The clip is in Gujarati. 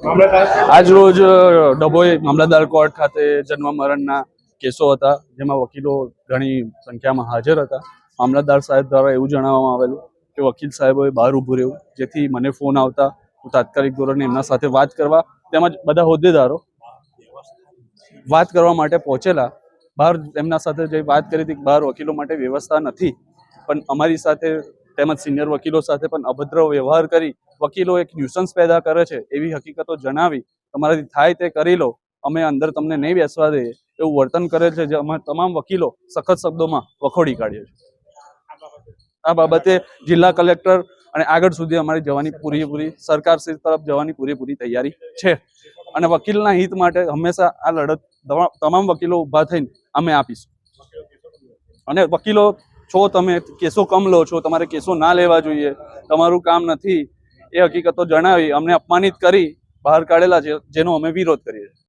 આજ રોજ ડભોઈ મામલતદાર કોર્ટ ખાતે જન્મ મરણના કેસો હતા, જેમાં વકીલો ઘણી સંખ્યામાં હાજર હતા. મામલતદાર સાહેબ દ્વારા એવું જણાવવામાં આવેલું કે વકીલ સાહેબોએ બહાર ઊભું રહેવું, જેથી મને ફોન આવતા હું તાત્કાલિક ધોરણે એમના સાથે વાત કરવા તેમજ બધા હોદ્દેદારો વાત કરવા માટે પહોંચેલા. બહાર એમના સાથે જે વાત કરી હતી બહાર વકીલો માટે વ્યવસ્થા નથી, પણ અમારી સાથે તેમજ સિનિયર વકીલો સાથે પણ અભદ્ર વ્યવહાર કરી વકીલો એક ન્યુસન્સ પેદા કરે છે એવી હકીકતો જણાવી, તમારાથી થાય તે કરી લો, અમે અંદર તમને નહીં બેસવા દઈએ. એવું વર્તન કરે છે જે અમે તમામ વકીલો સખત શબ્દોમાં વખોડી કાઢીએ છીએ આ બાબતે જિલ્લા કલેક્ટર અને આગળ સુધી અમારી જવાની પૂરેપૂરી, સરકાર શ્રી તરફ જવાની પૂરેપૂરી તૈયારી છે. અને વકીલના હિત માટે હંમેશા આ લડત તમા- તમામ વકીલો ઊભા થઈને અમે આપીશું. અને વકીલો, છો તમે, કેસો કમ લો છો, તમારે કેસો ના લેવા જોઈએ, તમારું કામ નથી એ હકીકતો જણાવી અમને અપમાનિત કરી બહાર કાઢેલા છે જેનો અમે વિરોધ કરીએ છીએ.